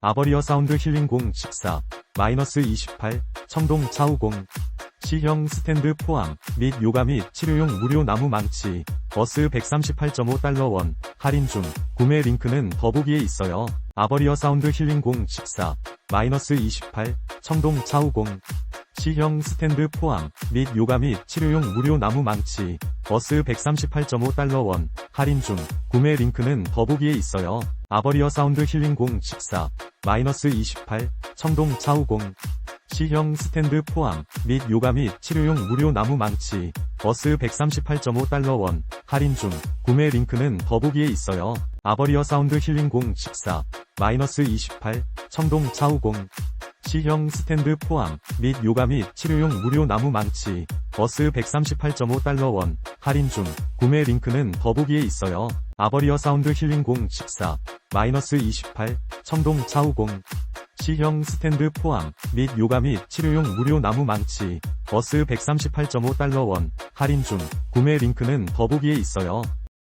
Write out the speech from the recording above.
아버리어 사운드 힐링공 14, 마이너스 28, 청동 차우공, 시형 스탠드 포함, 및 요가 및 치료용 무료 나무 망치, 버스 138.5달러 원, 할인 중, 구매 링크는 더보기에 있어요. 아버리어 사운드 힐링공 14, 마이너스 28, 청동 차우공, 시형 스탠드 포함, 및 요가 및 치료용 무료 나무 망치, 버스 138.5달러 원, 할인 중, 구매 링크는 더보기에 있어요. 아버리어 사운드 힐링공 14, 마이너스 28, 청동 차우공, 시형 스탠드 포함, 및 요가 및 치료용 무료 나무 망치, 버스 138.5달러 원, 할인 중, 구매 링크는 더보기에 있어요. 아버리어 사운드 힐링공 14, 마이너스 28, 청동 차우공, 시형 스탠드 포함, 및 요가 및 치료용 무료 나무 망치, 버스 138.5달러 원, 할인 중, 구매 링크는 더보기에 있어요. 아버리어 사운드 힐링공 14, 마이너스 28, 청동 차우공, 시형 스탠드 포함, 및 요가 및 치료용 무료 나무 망치, 버스 138.5달러 원, 할인 중, 구매 링크는 더보기에 있어요.